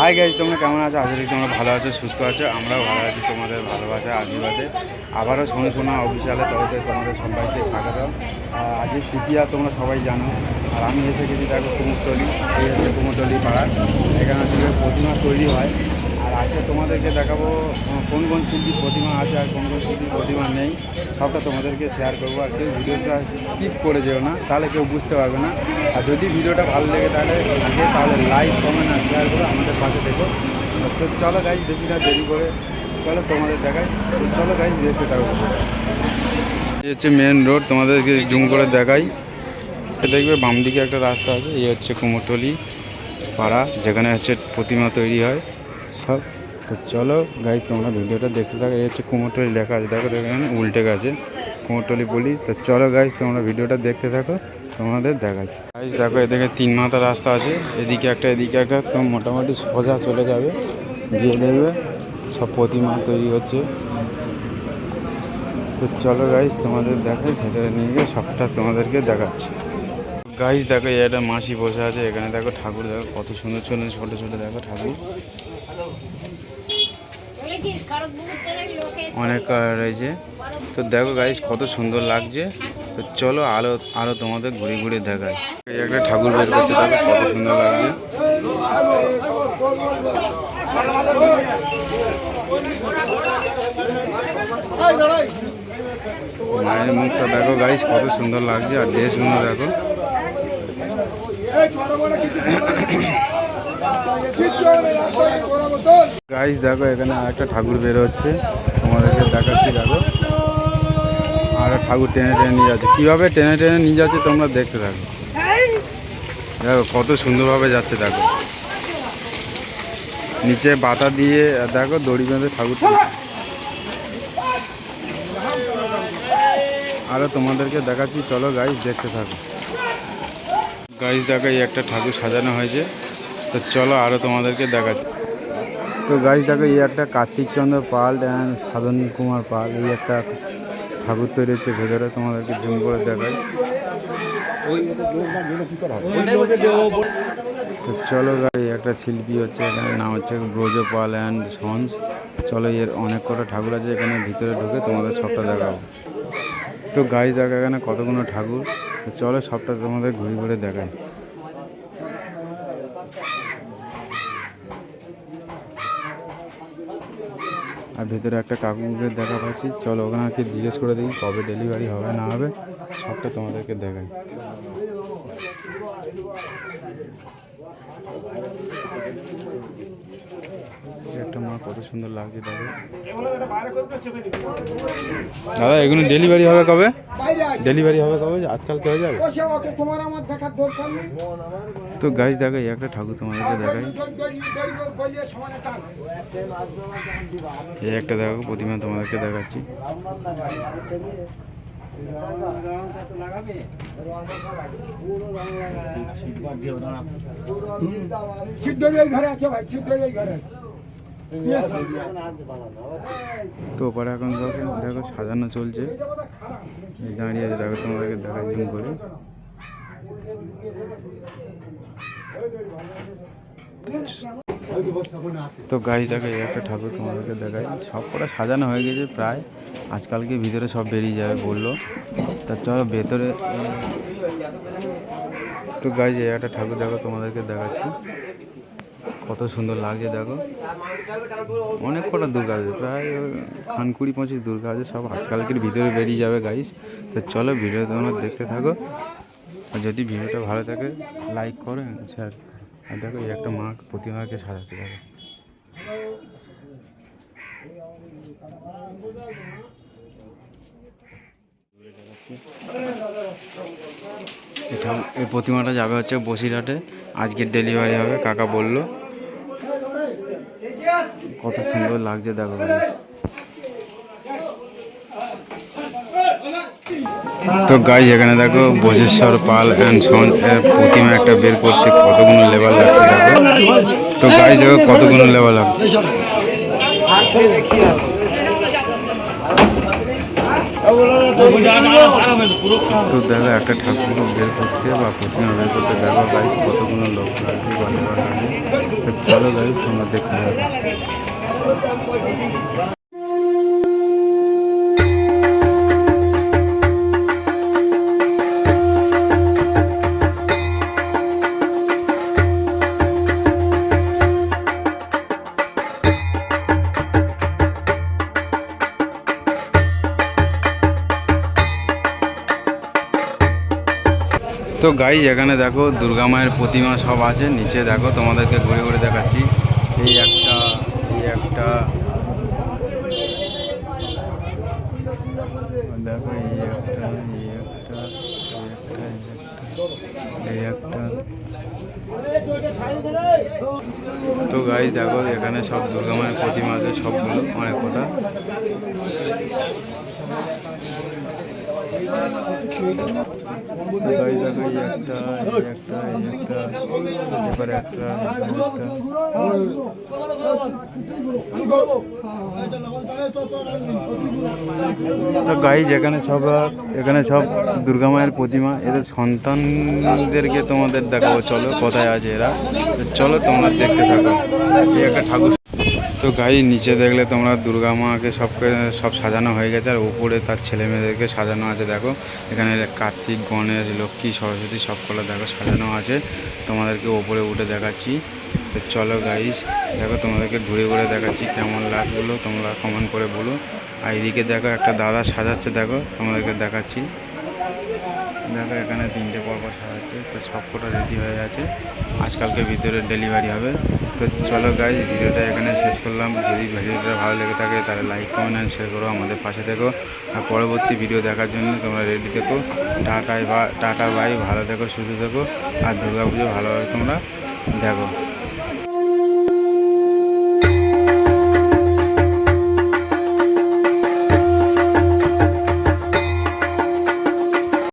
Hi guys তোমরা কেমন আছো? আশা করি তোমরা ভালো আছো, সুস্থ আছো। আমরাও ভালো আছি, তোমাদের ভালোবাসা, আশীর্বাদে। আবারও শোনো শোনা অফিসিয়ালে তাদের তোমাদের সবাইকে স্বাগত আজকে শীতিয়া তোমরা সবাই জানো, আর আমি এসে গেছি দেখো কুমোরতলি, এই হচ্ছে কুমোরতলি পাড়া। এখানে গিয়ে প্রতিমা তৈরি হয়। আজকে তোমাদেরকে দেখাবো কোন কোন শিল্পীর প্রতিমা আছে আর কোন কোন শিল্পীর প্রতিমা নেই, সবটা তোমাদেরকে শেয়ার করব। আর কেউ ভিডিওটা স্কিপ করে যেও না, তাহলে কেউ বুঝতে পারবে না। আর যদি ভিডিওটা ভালো লেগে তাহলে থাকে, তাহলে লাইক কমেন্ট আর শেয়ার করে, আমাদের পাশে দেখো তো চলো গাইজ বেশি না দেরি করে চলো তোমাদের দেখাই। তো চলো গাইজ দেখতে থাকো। এই হচ্ছে মেন রোড তোমাদেরকে জুম করে দেখাই। দেখবে বাম দিকে একটা রাস্তা আছে, এই হচ্ছে কুমোরটলি পাড়া, যেখানে হচ্ছে প্রতিমা তৈরি হয়। সব। তো চলো গাইজ তোমরা ভিডিওটা দেখতে থাকো। এই হচ্ছে কুমোরটলি লেখা আছে। দেখো এখানে উল্টে গেছে। কুমোরটলি বলি, তো চলো গাইজ তোমরা ভিডিওটা দেখতে থাকো। তোমাদের দেখাই। গাইজ দেখো, এদিকে তিন মাথা রাস্তা আছে। এদিকে একটা এদিকে একটা, তো মোটামুটি সোজা চলে যাবে। গিয়ে দেখবে, সব প্রতিমা তৈরি হচ্ছে। তো চলো গাইজ তোমাদের দেখাই, ভেতরে নিয়ে গিয়ে সবটা তোমাদেরকে দেখাচ্ছি। গাইজ দেখো একটা মাসি বসে আছে। এখানে দেখো ঠাকুর, দেখো, কত সুন্দর সুন্দর ছোটো ছোটো, দেখো ঠাকুর। অনেক রয়েছে। তো দেখো গাইজ কত সুন্দর লাগছে। তো চলো আলো আলো তোমাদের ঘুরে ঘুরে দেখায় একটা ঠাকুর বের করছে, দেখো কত সুন্দর লাগছে। মায়ের মুখটা দেখো গাইজ কত সুন্দর লাগছে, আর ড্রেসগুলো দেখো। গাইজ দেখো, এখানে একটা ঠাকুর বের হচ্ছে তোমাদেরকে দেখাচ্ছি, দেখো। আর ঠাকুর টেনে টেনে নিয়ে যাচ্ছে। কীভাবে টেনে টেনে নিয়ে যাচ্ছে তোমরা দেখতে থাকো। দেখো, কত সুন্দরভাবে যাচ্ছে, দেখো। নিচে বাতা দিয়ে, দেখো, দড়ি বেঁধে ঠাকুর আরও তোমাদেরকে দেখাচ্ছি, চলো গাইস দেখতে থাকো। গাইস দেখো, এই একটা ঠাকুর সাজানো হয়েছে। তো চলো আরও তোমাদেরকে দেখাচ্ছি। তো গাইজ দেখো, এই একটা কার্তিক চন্দ্র পাল অ্যান্ড সাধন কুমার পাল, এই একটা ঠাকুর তৈরি হচ্ছে ভেতরে, তোমাদেরকে জুম করে দেখাই। তো চলো গাই একটা শিল্পী হচ্ছে, এখানে নাম হচ্ছে ব্রজ পাল অ্যান্ড সন্স। চলো, এর অনেক কটা ঠাকুর আছে, এখানে ভিতরে ঢুকে তোমাদের সবটা দেখাবো। তো গাইজ দেখা, এখানে কতগুলো ঠাকুর। চলো, সবটা তোমাদের ঘুরে ঘুরে দেখাই। আর ভেতরে একটা কাকুকে দেখা পাচ্ছি চলো ওখানে জিজ্ঞেস করে দেখি কবে ডেলিভারি হবে না হবে। সবটা তোমাদেরকে দেখাই। একটা মা কত সুন্দর লাগছে দাদা দাদা এগুলো ডেলিভারি হবে কবে? ডেলিভারি হবে কবে? আজকালকে হয়ে যাবে? তো গাছ দেখো এই একটা ঠাকুর তোমাদেরকে দেখাই। এই একটা দেখো প্রতিমা তোমাদেরকে দেখাচ্ছি। ঘরে আছে ভাই এই ঘরে আছে। তো ওপরে এখন দেখো দেখো সাজানো চলছে। দাঁড়িয়ে আছে, দেখো তোমাদেরকে দেখাই জুম করে। তো গাছ দেখো একটা ঠাকুর তোমাদেরকে দেখাই। সব কটা সাজানো হয়ে গেছে প্রায়। আজকালকে ভিতরে সব বেরিয়ে যাবে বলল। তা চলো, ভেতরে তো গাছ একটা ঠাকুর দেখো, তোমাদেরকে দেখাচ্ছি। কত সুন্দর লাগছে, দেখো। অনেক কটা দুর্গা আছে, প্রায় খান কুড়ি পঁচিশ দুর্গা আছে, সব আজকালকের ভিতরে বেরিয়ে যাবে গাইস তো চলো ভিডিও তোমরা দেখতে থাকো। আর যদি ভিডিওটা ভালো থাকে লাইক করো শেয়ার আর দেখো, এই একটা মা প্রতিমাকে সাজাচ্ছে দেখো এটা এই প্রতিমাটা যাবে হচ্ছে বসিরহাটে। আজকের ডেলিভারি হবে, কাকা বলল। কত সুন্দর লাগছে দেখো তো গাই এখানে দেখো বজেশ্বর পাল অ্যান্ড সন এর প্রতিমা একটা বের করতে কতগুলো লেবার লাগছে দেখো। তো গাই দেখো কতগুলো লেবার লাগছে। তো দেখো, একটা ঠাকুর বের করতে বা প্রতিমা বের করতে দেখো গাইজ কতগুলো লোক লাগবে চলো গাইজ তোমরা দেখতে তো গাইজ এখানে দেখো দুর্গা মায়ের প্রতিমা সব আছে। নিচে দেখো তোমাদেরকে ঘুরে ঘুরে দেখাচ্ছি। এই একটা এই একটা। দেখো এই একটা এই একটা এই একটা তো গাইজ দেখো এখানে সব দুর্গা মায়ের প্রতিমা আছে, সবগুলো। অনেক কটা একটা একটা তো সব, এখানে সব দুর্গা মায়ের প্রতিমা, এদের সন্তানদেরকে তোমাদের দেখাবো, চলো, কোথায় আছে এরা? চলো তোমরা দেখতে থাকো। একটা ঠাকুর তো গাড়ি নিচে দেখলে তোমরা দুর্গা মাকে সবকে, সব সাজানো হয়ে গেছে, আর উপরে তার ছেলে মেয়েদেরকে সাজানো আছে, দেখো। এখানে কার্তিক, গণেশ, লক্ষ্মী, সরস্বতী সবগুলো দেখো, সাজানো আছে। তোমাদেরকে ওপরে উঠে দেখাচ্ছি। তো চলো গাইস দেখো, তোমাদেরকে ঘুরে ঘুরে দেখাচ্ছি কেমন লাগল, তোমরা কমেন্ট করে বলো। আর এদিকে দেখো, একটা দাদা সাজাচ্ছে, দেখো, তোমাদেরকে দেখাচ্ছি। দেখো, এখানে তিনটে পরপর সাজাচ্ছে, তো সব কটা রেডি হয়ে আছে আজকালকে ভিতরে ডেলিভারি হবে। তো চলো গাইজ ভিডিওটা এখানে শেষ করলাম। যদি ভিডিওটা ভালো লেগে থাকে, তাহলে লাইক কমেন্ট অ্যান্ড শেয়ার করো আমাদের পাশে থেকো। আর পরবর্তী ভিডিও দেখার জন্য তোমরা রেডি থেকো। টাটাই বা টাটা বাই ভালো থেকো, সুস্থ থেকো। আর দুর্গা পুজো ভালোভাবে তোমরা দেখো।